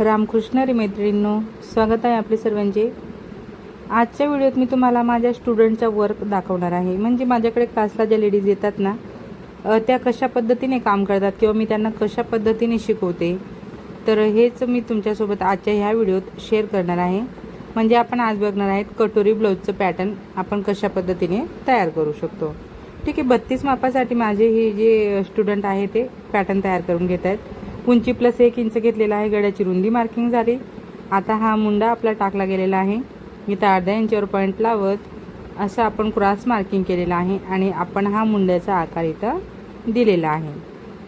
रामकृष्ण रे मैत्रिणींनो स्वागत आहे आपले सर्वांचे. आजच्या व्हिडिओत मी तुम्हाला माझ्या स्टुडंटचा वर्क दाखवणार आहे. म्हणजे माझ्याकडे क्लासला ज्या लेडीज येतात ना त्या कशा पद्धतीने काम करतात किंवा मी त्यांना कशा पद्धतीने शिकवते तर हेच मी तुमच्यासोबत आजच्या ह्या व्हिडिओत शेअर करणार आहे. म्हणजे आपण आज बघणार आहेत कटोरी ब्लाऊजचं पॅटर्न आपण कशा पद्धतीने तयार करू शकतो. ठीक आहे बत्तीस मापासाठी माझे हे जे स्टुडंट आहे ते पॅटर्न तयार करून घेत आहेत. उंची प्लस एक इंच घेतलेला आहे. गड्याची रुंदी मार्किंग झाली. आता हा मुंडा आपला टाकला गेलेला आहे. इथं अर्ध्या इंचावर पॉईंट लावत असं आपण क्रॉस मार्किंग केलेलं आहे आणि आपण हा मुंड्याचा आकार इथं दिलेला आहे.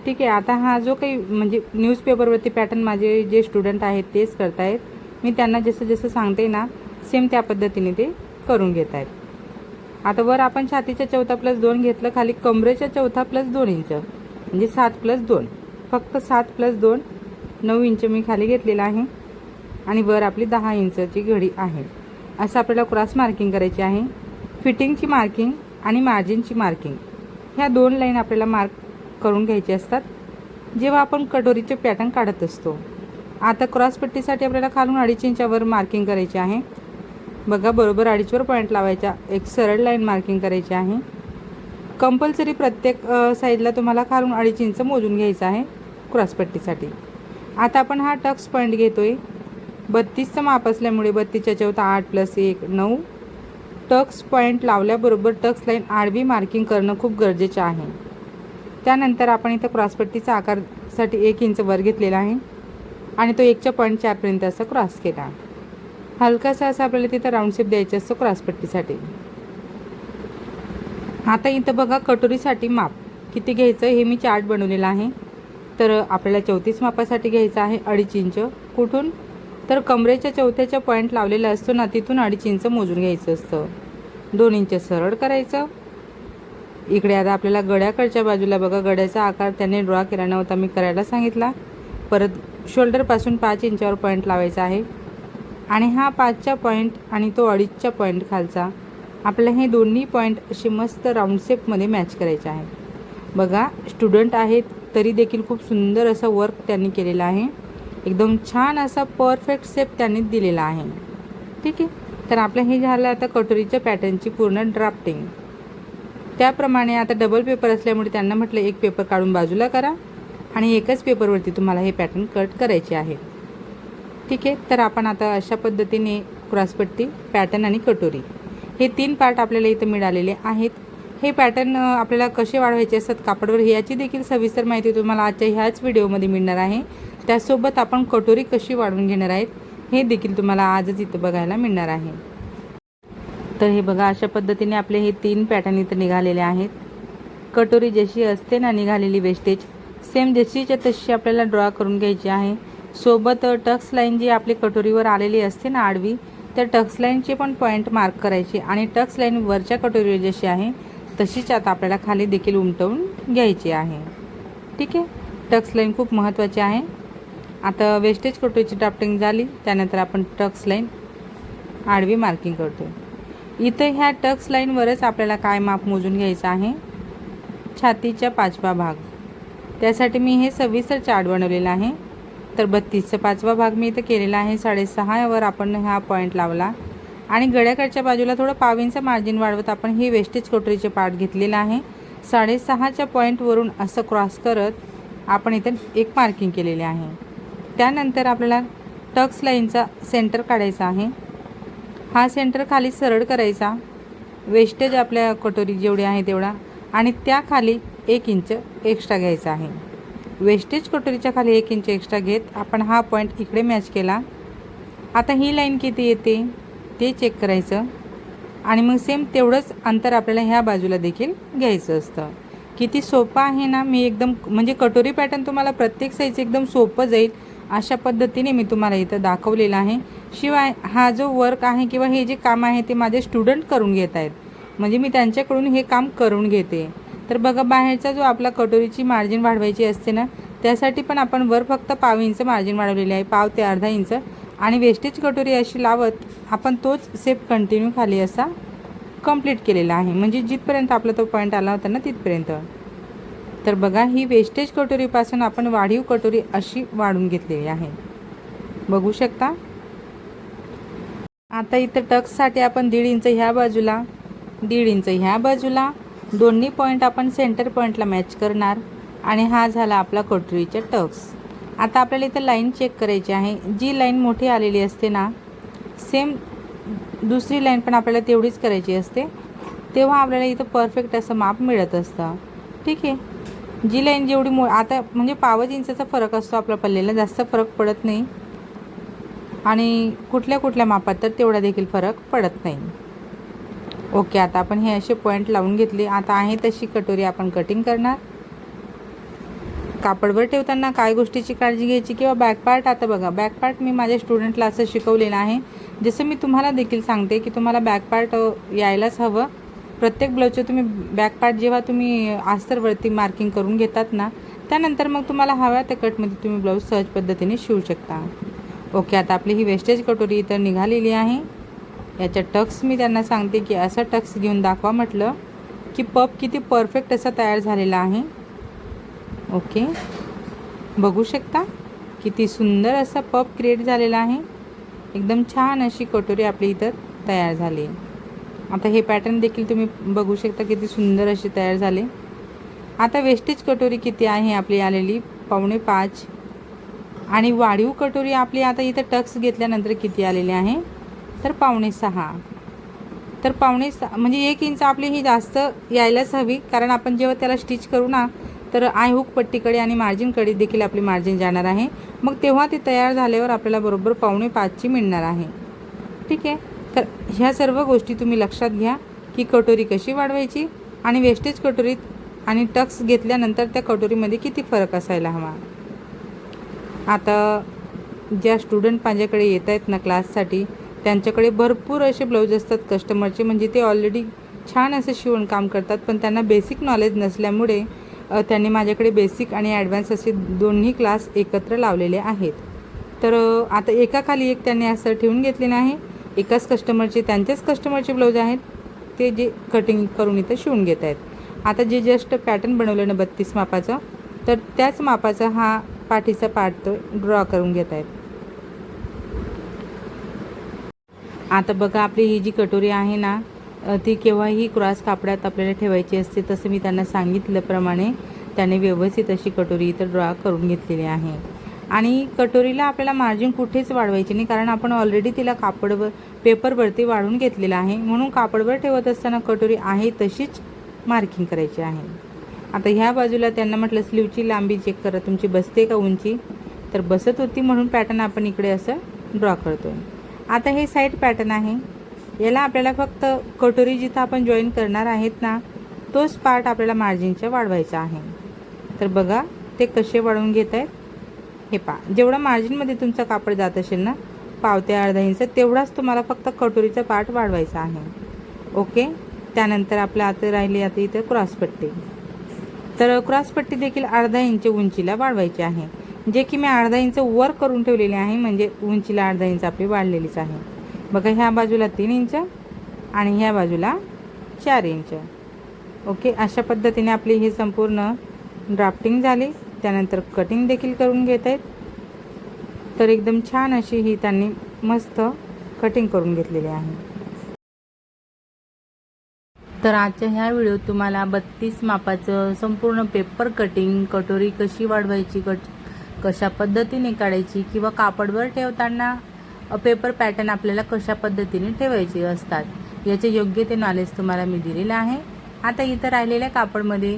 ठीक आहे आता हा जो काही म्हणजे न्यूजपेपरवरती पॅटर्न माझे जे स्टुडंट आहेत तेच करतायत. मी त्यांना जसं जसं सांगते ना सेम त्या पद्धतीने ते करून घेत आहेत आता वर आपण छातीच्या चौथा प्लस दोन घेतलं खाली कमरेच्या चौथा प्लस दोन इंच म्हणजे सात प्लस दोन. फक्त सात प्लस दोन नऊ इंच मी खाली घेतलेला आहे. आणि वर आपली दहा इंचची घडी आहे. असं आपल्याला क्रॉस मार्किंग करायची आहे. फिटिंगची मार्किंग आणि मार्जिनची मार्किंग ह्या दोन लाईन आपल्याला मार्क करून घ्यायची असतात. जेव्हा आपण कटोरीचे पॅटर्न काढत असतो. आता क्रॉस पट्टीसाठी आपल्याला खालून अडीच इंचावर मार्किंग करायची आहे. बघा बरोबर अडीचवर पॉईंट लावायचा. एक सरळ लाईन मार्किंग करायची आहे. कंपल्सरी प्रत्येक साईडला तुम्हाला खालून अडीच इंच मोजून घ्यायचं आहे. क्रॉसपट्टीसाठी. आता आपण हा टक्स पॉईंट घेतोय. बत्तीसचं माप असल्यामुळे बत्तीसच्या चौथा आठ प्लस एक नऊ. टक्स पॉईंट लावल्याबरोबर टक्स लाईन आडवी मार्किंग करणं खूप गरजेचं आहे. त्यानंतर आपण इथं क्रॉसपट्टीचा आकारसाठी एक इंच वर घेतलेला आहे. आणि तो एकच्या पॉईंट चारपर्यंत असं क्रॉस केला. हलकासा असं आपल्याला तिथं राऊंड शेप द्यायचं असतं क्रॉसपट्टीसाठी. आता इथं बघा कटोरीसाठी माप. किती घ्यायचं हे मी चार्ट बनवलेला आहे. तर आपल्याला चौतीस मापासाठी घ्यायचं आहे अडीच इंच. कुठून? तर कमरेच्या चौथ्याच्या पॉईंट लावलेला असतो ना तिथून अडीच इंच मोजून घ्यायचं असतं. दोन इंच सरळ करायचं. इकडे आता आपल्याला गड्याकडच्या बाजूला बघा गड्याचा आकार त्याने ड्रॉ केला नव्हता मी करायला सांगितला. परत शोल्डरपासून पाच इंचावर पॉईंट लावायचा आहे. आणि हा पाचच्या पॉईंट आणि तो अडीचच्या पॉईंट खालचा. आपल्याला हे दोन्ही पॉईंट असे मस्त राऊंड शेपमध्ये मॅच करायचे आहे. बघा स्टुडंट आहेत तरी देखील खूप सुंदर असं वर्क त्यांनी केलेलं आहे. एकदम छान असा परफेक्ट शेप त्यांनी दिलेला आहे. ठीक आहे? तर आपलं हे झालं आता कटोरीच्या पॅटर्नची पूर्ण ड्राफ्टिंग त्याप्रमाणे आता डबल पेपर असल्यामुळे त्यांना म्हटलं एक पेपर काढून बाजूला करा आणि एकच पेपरवरती तुम्हाला हे पॅटर्न कट करायचे आहे. ठीक आहे? तर आपण आता अशा पद्धतीने क्रॉसपट्टी पॅटर्न आणि कटोरी. हे तीन पार्ट आपल्याला इथं मिळालेले आहेत. हे पॅटर्न आपल्याला कसे वाढवायचे असतात कापडवर याची देखील सविस्तर माहिती तुम्हाला आजच्या ह्याच व्हिडिओमध्ये मिळणार आहे. त्यासोबत आपण कटोरी कशी वाढवून घेणार आहेत हे देखील तुम्हाला आजच इथं बघायला मिळणार आहे. तर हे बघा अशा पद्धतीने आपले हे तीन पॅटर्न इथं निघालेले आहेत. कटोरी जशी असते ना निघालेली वेस्टेज सेम जशीच्या तशी आपल्याला ड्रॉ करून घ्यायची आहे. सोबत टक्स लाईन जी आपली कटोरीवर आलेली असते ना आडवी त्या टक्स लाईनचे पण पॉईंट मार्क करायचे आणि टक्स लाईन वरच्या कटोरीवर जशी आहे तशीच आता आपल्याला खाली देखील उमटवून घ्यायची आहे. ठीक आहे? टक्स लाईन खूप महत्त्वाची आहे. आता वेस्टेज कटोरीची ड्राफ्टिंग झाली. त्यानंतर आपण टक्स लाईन आडवी मार्किंग करतो इथं ह्या टक्स लाईनवरच आपल्याला काय माप मोजून घ्यायचं आहे? छातीचा पाचवा भाग. त्यासाठी मी हे सविस्तर चार्ट बनवलेलं आहे. तर बत्तीसचा पाचवा भाग मी इथं केलेला आहे. साडेसहावर आपण हा पॉईंट लावला. आणि गड्याकडच्या बाजूला थोडं पावींचं मार्जिन वाढवत आपण हे वेस्टेज कटोरीचे पार्ट घेतलेला आहे. साडेसहाच्या पॉईंटवरून असं क्रॉस करत आपण इथं एक मार्किंग केलेले आहे. त्यानंतर आपल्याला टक्स लाईनचा सेंटर काढायचा आहे. हा सेंटर खाली सरळ करायचा. वेस्टेज आपल्या कटोरी जेवढी आहे तेवढा. आणि त्याखाली एक इंच एक्स्ट्रा घ्यायचा आहे. वेस्टेज कटोरीच्या खाली एक इंच एक्स्ट्रा घेत आपण हा पॉईंट इकडे मॅच केला. आता ही लाईन किती येते? ते चेक करायचं. आणि मग सेम तेवढंच अंतर आपल्याला ह्या बाजूला देखील घ्यायचं असतं. किती सोपं आहे ना मी एकदम म्हणजे कटोरी पॅटर्न तुम्हाला प्रत्येक साईज एकदम सोपं जाईल अशा पद्धतीने मी तुम्हाला इथं दाखवलेलं आहे. शिवाय हा जो वर्क आहे किंवा हे जे काम आहे ते माझे स्टुडंट करून घेत आहेत. म्हणजे मी त्यांच्याकडून हे काम करून घेते. तर बघा बाहेरचा जो आपला कटोरीची मार्जिन वाढवायची असते ना त्यासाठी पण आपण वर फक्त पाव इंच मार्जिन वाढवलेले आहे. पाव ते अर्धा इंच. आणि वेस्टेज कटोरी अशी लावत आपण तोच सेप कंटिन्यू खाली असा कंप्लीट केलेला आहे. म्हणजे जिथपर्यंत आपला तो पॉईंट आला होता ना तिथपर्यंत. तर बघा ही वेस्टेज कटोरीपासून आपण वाढीव कटोरी अशी वाढून घेतलेली आहे. बघू शकता? आता इथं टक्ससाठी आपण दीड इंच ह्या बाजूला दीड इंच ह्या बाजूला दोन्ही पॉईंट आपण सेंटर पॉईंटला मॅच करणार आणि हा झाला आपला कटोरीचा टक्स. आता आपल्याला इथं लाईन चेक करायची आहे. जी लाईन मोठी आलेली असते ना सेम दुसरी लाईन पण आपल्याला तेवढीच करायची असते. तेव्हा आपल्याला इथं परफेक्ट असं माप मिळत असतं. ठीक आहे? जी लाईन जेवढी मो आता म्हणजे पावच इंचाचा फरक असतो आपल्या पल्लेला जास्त फरक पडत नाही. आणि कुठल्या कुठल्या मापात तर तेवढा देखील फरक पडत नाही. ओके आता आपण हे असे पॉईंट लावून घेतले. आता आहे तशी कटोरी आपण कटिंग करणार. कापडवर ठेवताना काय गोष्टीची काळजी घ्यायची किंवा बॅकपार्ट आता बघा बॅकपार्ट मी माझ्या स्टुडंटला असं शिकवलेलं आहे. जसं मी तुम्हाला देखील सांगते की तुम्हाला बॅकपार्ट यायलाच हवं. प्रत्येक ब्लाऊजचं तुम्ही बॅकपार्ट जेव्हा तुम्ही आस्तरवरती मार्किंग करून घेतात ना त्यानंतर मग तुम्हाला हव्या त्या कटमध्ये तुम्ही ब्लाऊज सहज पद्धतीने शिवू शकता. ओके आता आपली ही वेस्टेज कटोरी इथं निघालेली आहे. याच्या टक्स मी त्यांना सांगते की असा टक्स घेऊन दाखवा म्हटलं की पप किती परफेक्ट असा तयार झालेला आहे. ओके. बघू शकता किती सुंदर असा पप क्रिएट झालेला आहे. एकदम छान अशी कटोरी आपली इथं तयार झाली आता हे पॅटर्न देखील तुम्ही बघू शकता किती सुंदर अशी तयार झाले आता वेस्टेज कटोरी किती आहे आपली आलेली? पावणे पाच. आणि वाढीव कटोरी आपली आता इथं टक्स घेतल्यानंतर किती आलेली आहे? तर पावणे सहा. तर पावणे सहा म्हणजे एक इंच आपली ही जास्त यायलाच हवी कारण आपण जेव्हा त्याला स्टिच करू ना तर आय हुक पट्टीकडे आणि मार्जिनकडे देखील आपली मार्जिन जाणार आहे. मग तेव्हा ते तयार झाल्यावर आपल्याला बरोबर पावणे पाचची मिळणार आहे. ठीक आहे? तर ह्या सर्व गोष्टी तुम्ही लक्षात घ्या की कटोरी कशी वाढवायची आणि वेस्टेज कटोरीत आणि टक्स घेतल्यानंतर त्या कटोरीमध्ये किती फरक असायला हवा. आता ज्या स्टुडंट माझ्याकडे येत आहेत ना क्लाससाठी त्यांच्याकडे भरपूर असे ब्लाऊज असतात कस्टमरचे म्हणजे ते ऑलरेडी छान असं शिवण काम करतात पण त्यांना बेसिक नॉलेज नसल्यामुळे त्यांनी माझ्याकडे बेसिक आणि ॲडव्हान्स असे दोन्ही क्लास एकत्र लावलेले आहेत. तर आता एकाखाली एक त्यांनी असं ठेवून घेतलेलं आहे एकाच कस्टमरचे त्यांच्याच कस्टमरचे ब्लाऊज आहेत. ते जे कटिंग करून इथं शिवून घेत आहेत. आता जे जस्ट पॅटर्न बनवलं ना बत्तीस मापाचं तर त्याच मापाचा हा पाठीचा पार्ट ड्रॉ करून घेत आहेत. आता बघा आपली ही जी कटोरी आहे ना ती केव्हाही क्रॉस कापडात आपल्याला ठेवायची असते तसं मी त्यांना सांगितल्याप्रमाणे त्याने व्यवस्थित अशी कटोरी इथं ड्रॉ करून घेतलेली आहे. आणि कटोरीला आपल्याला मार्जिन कुठेच वाढवायची नाही कारण आपण ऑलरेडी तिला कापडवर पेपरवरती वाढून घेतलेलं आहे. म्हणून कापडवर ठेवत असताना कटोरी आहे तशीच मार्किंग करायची आहे. आता ह्या बाजूला त्यांना म्हटलं स्लीवची लांबी चेक करा तुमची बसते का उंची? तर बसत होती म्हणून पॅटर्न आपण इकडे असं ड्रॉ करतो आहे आता हे साईड पॅटर्न आहे. याला आपल्याला फक्त कटोरी जिथं आपण जॉईन करणार आहेत ना तोच पार्ट आपल्याला मार्जिनचा वाढवायचा आहे. तर बघा ते कसे वाढवून घेत आहेत हे पा जेवढं मार्जिनमध्ये तुमचं कापड जात असेल ना पावते अर्धा इंच तेवढाच तुम्हाला फक्त कटोरीचा पार्ट वाढवायचा आहे. ओके? त्यानंतर आपल्या आता राहिली आता इथं क्रॉसपट्टी तर क्रॉसपट्टी देखील अर्धा इंच उंचीला वाढवायची आहे. जे की मी अर्धा इंच वर करून ठेवलेले आहे म्हणजे उंचीला अर्धा इंच आपली वाढलेलीच आहे. बघा ह्या बाजूला तीन इंच आणि ह्या बाजूला चार इंच. ओके अशा पद्धतीने आपली ही संपूर्ण ड्राफ्टिंग झाली. त्यानंतर कटिंग देखील करून घेत आहेत. तर एकदम छान अशी ही त्यांनी मस्त कटिंग करून घेतलेली आहे. तर आजच्या ह्या व्हिडिओत तुम्हाला बत्तीस मापाचं संपूर्ण पेपर कटिंग कटोरी कशी वाढवायची कट कशा पद्धतीने काढायची किंवा कापडवर ठेवताना पेपर पॅटर्न आपल्याला कशा पद्धतीने ठेवायचे असतात याचे योग्य ते नॉलेज तुम्हाला मी दिलेलं आहे. आता इथं राहिलेल्या कापडमध्ये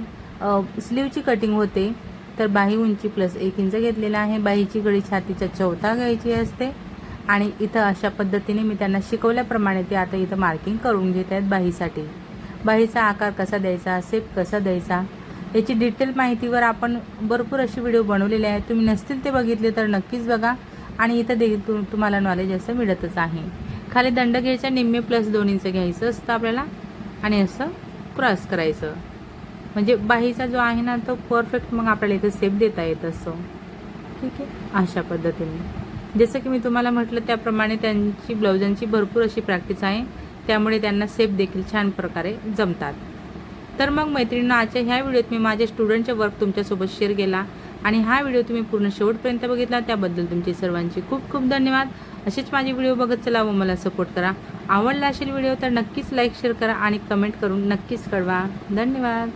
स्लीवची कटिंग होते तर बाही उंची प्लस एक इंच घेतलेला आहे. बाहीची गळी छातीच्या चौथा घ्यायची असते. आणि इथं अशा पद्धतीने मी त्यांना शिकवल्याप्रमाणे ते आता इथं मार्किंग करून घेत आहेत बाहीसाठी. बाहीचा आकार कसा द्यायचा सेप कसा द्यायचा याची डिटेल माहितीवर आपण भरपूर असे व्हिडिओ बनवलेले आहेत तुम्ही नसतील ते बघितले तर नक्कीच बघा. आणि इथं देखील तु तुम्हाला नॉलेज असं मिळतच आहे. खाली दंड घ्यायचा निम्मे प्लस दोन इंच घ्यायचं असतं आपल्याला. आणि असं क्रॉस करायचं. म्हणजे बाहीचा जो आहे ना तो परफेक्ट मग आपल्याला इथं सेप देता येत असतो. ठीक आहे? अशा पद्धतीने. जसं की मी तुम्हाला म्हटलं त्याप्रमाणे त्यांची ब्लाउजांची भरपूर अशी प्रॅक्टिस आहे. त्यामुळे त्यांना सेप देखील छान प्रकारे जमतात. तर मग मैत्रिणींना आजच्या ह्या व्हिडिओत मी माझ्या स्टुडंटचे वर्क तुमच्यासोबत शेअर केला. आणि हा व्हिडिओ तुम्ही पूर्ण शेवटपर्यंत बघितला त्याबद्दल तुमचे सर्वांचे खूप खूप धन्यवाद. असेच माझे व्हिडिओ बघत चला व मला सपोर्ट करा. आवडला असेल व्हिडिओ तर नक्कीच लाईक शेअर करा आणि कमेंट करून नक्कीच कळवा. धन्यवाद.